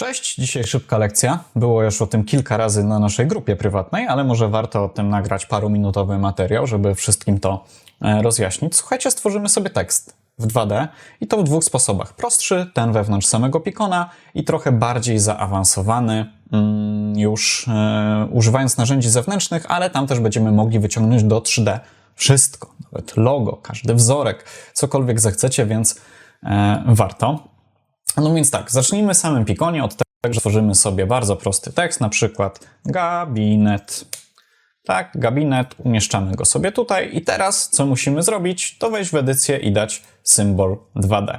Cześć, dzisiaj szybka lekcja. Było już o tym kilka razy na naszej grupie prywatnej, ale może warto o tym nagrać paruminutowy materiał, żeby wszystkim to e, rozjaśnić. Słuchajcie, stworzymy sobie tekst w 2D i to w dwóch sposobach. Prostszy, ten wewnątrz samego Pikona i trochę bardziej zaawansowany, mm, już e, używając narzędzi zewnętrznych, ale tam też będziemy mogli wyciągnąć do 3D wszystko, nawet logo, każdy wzorek, cokolwiek zechcecie, więc e, warto. No więc tak, zacznijmy samym Pikonie od tego, że tworzymy sobie bardzo prosty tekst, na przykład gabinet. Tak, gabinet, umieszczamy go sobie tutaj i teraz co musimy zrobić, to wejść w edycję i dać symbol 2D.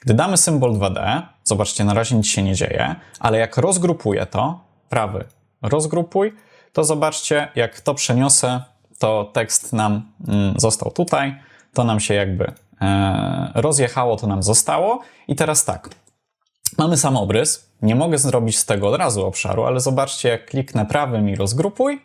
Gdy damy symbol 2D, zobaczcie, na razie nic się nie dzieje, ale jak rozgrupuję to, prawy rozgrupuj, to zobaczcie, jak to przeniosę, to tekst nam mm, został tutaj, to nam się jakby e, rozjechało, to nam zostało. I teraz tak, mamy sam obrys, nie mogę zrobić z tego od razu obszaru, ale zobaczcie, jak kliknę prawym i rozgrupuj,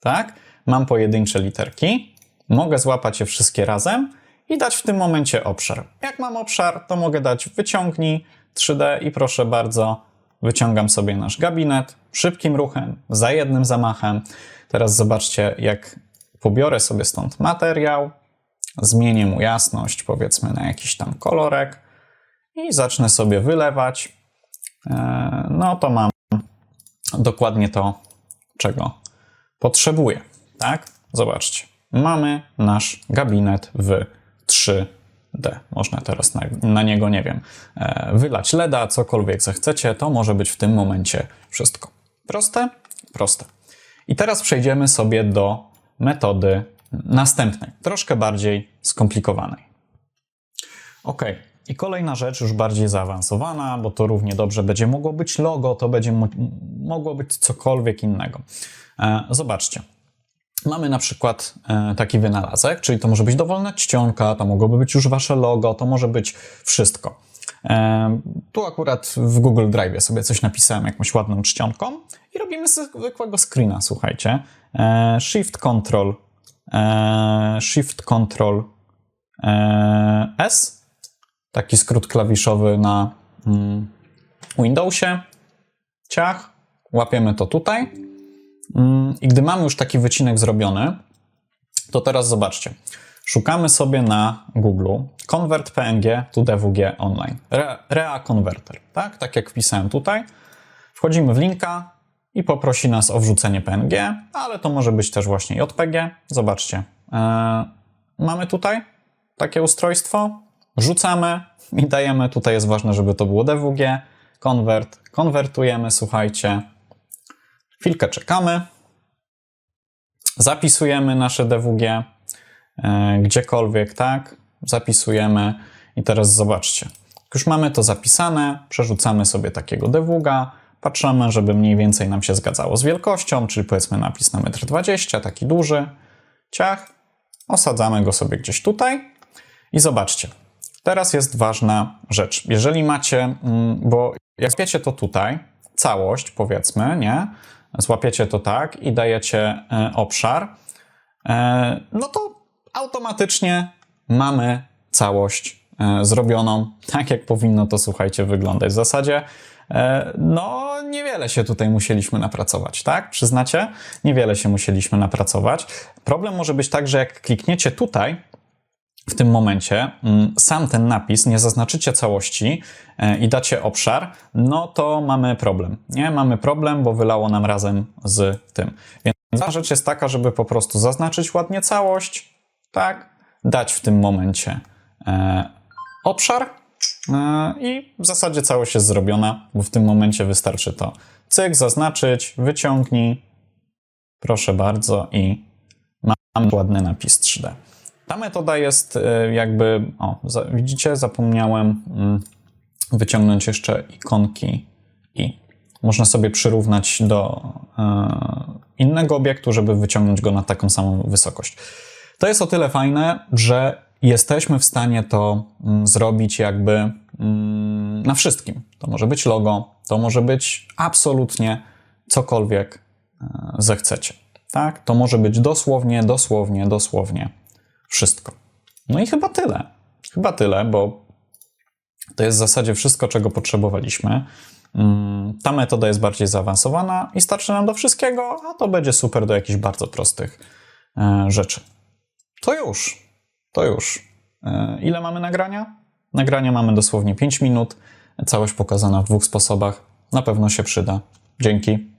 tak, mam pojedyncze literki, mogę złapać je wszystkie razem i dać w tym momencie obszar. Jak mam obszar, to mogę dać wyciągnij 3D i proszę bardzo, wyciągam sobie nasz gabinet szybkim ruchem, za jednym zamachem. Teraz zobaczcie, jak pobiorę sobie stąd materiał, zmienię mu jasność, powiedzmy na jakiś tam kolorek i zacznę sobie wylewać. E, No to mam dokładnie to, czego potrzebuję. Tak? Zobaczcie. Mamy nasz gabinet w 3D. Można teraz na, na niego, nie wiem, e, wylać LEDa, cokolwiek zechcecie. To może być w tym momencie wszystko. Proste? Proste. I teraz przejdziemy sobie do metody następnej, troszkę bardziej skomplikowanej. Ok. I kolejna rzecz, już bardziej zaawansowana, bo to równie dobrze będzie mogło być logo, to będzie mo- mogło być cokolwiek innego. E, zobaczcie. Mamy na przykład e, taki wynalazek, czyli to może być dowolna czcionka, to mogłoby być już wasze logo, to może być wszystko. E, tu akurat w Google Drive sobie coś napisałem jakąś ładną czcionką i robimy zwykłego screena, słuchajcie. Shift Control Shift Control S taki skrót klawiszowy na mm, Windowsie. Ciach, łapiemy to tutaj. Mm, I gdy mamy już taki wycinek zrobiony, to teraz zobaczcie. Szukamy sobie na Google Convert PNG to DWG Online. Re, Rea Converter, tak? Tak jak wpisałem tutaj. Wchodzimy w linka i poprosi nas o wrzucenie PNG, ale to może być też właśnie JPG. Zobaczcie. E, mamy tutaj takie ustrojstwo. Rzucamy i dajemy. Tutaj jest ważne, żeby to było DWG. Konwert. Konwertujemy, słuchajcie. Chwilkę czekamy. Zapisujemy nasze DWG e, gdziekolwiek, tak? Zapisujemy i teraz zobaczcie. Już mamy to zapisane, przerzucamy sobie takiego DWG, patrzymy, żeby mniej więcej nam się zgadzało z wielkością, czyli powiedzmy napis na 1,20 m, taki duży. Ciach, osadzamy go sobie gdzieś tutaj i zobaczcie. Teraz jest ważna rzecz. Jeżeli macie, mm, bo jak złapiecie to tutaj, całość powiedzmy, nie? Złapiecie to tak i dajecie e, obszar, e, no to automatycznie mamy całość e, zrobioną tak, jak powinno to, słuchajcie, wyglądać. W zasadzie no, niewiele się tutaj musieliśmy napracować, tak? Przyznacie? Niewiele się musieliśmy napracować. Problem może być tak, że jak klikniecie tutaj, w tym momencie mm, sam ten napis, nie zaznaczycie całości e, i dacie obszar, no to mamy problem. Nie, mamy problem, bo wylało nam razem z tym. Więc ta rzecz jest taka, żeby po prostu zaznaczyć ładnie całość, tak, dać w tym momencie e, obszar e, i w zasadzie całość jest zrobiona, bo w tym momencie wystarczy to cyk, zaznaczyć, wyciągnij, proszę bardzo i mamy ładny napis 3D. Ta metoda jest e, jakby, o, widzicie, zapomniałem mm, wyciągnąć jeszcze ikonki i można sobie przyrównać do e, innego obiektu, żeby wyciągnąć go na taką samą wysokość. To jest o tyle fajne, że jesteśmy w stanie to mm, zrobić jakby mm, na wszystkim. To może być logo, to może być absolutnie cokolwiek e, zechcecie. Tak? To może być dosłownie, dosłownie, dosłownie wszystko. No i chyba tyle. Chyba tyle, bo to jest w zasadzie wszystko, czego potrzebowaliśmy. Mm, Ta metoda jest bardziej zaawansowana i starczy nam do wszystkiego, a to będzie super do jakichś bardzo prostych e, rzeczy. To już. To już. E, Ile mamy nagrania? Nagrania mamy dosłownie 5 minut. Całość pokazana w dwóch sposobach. Na pewno się przyda. Dzięki.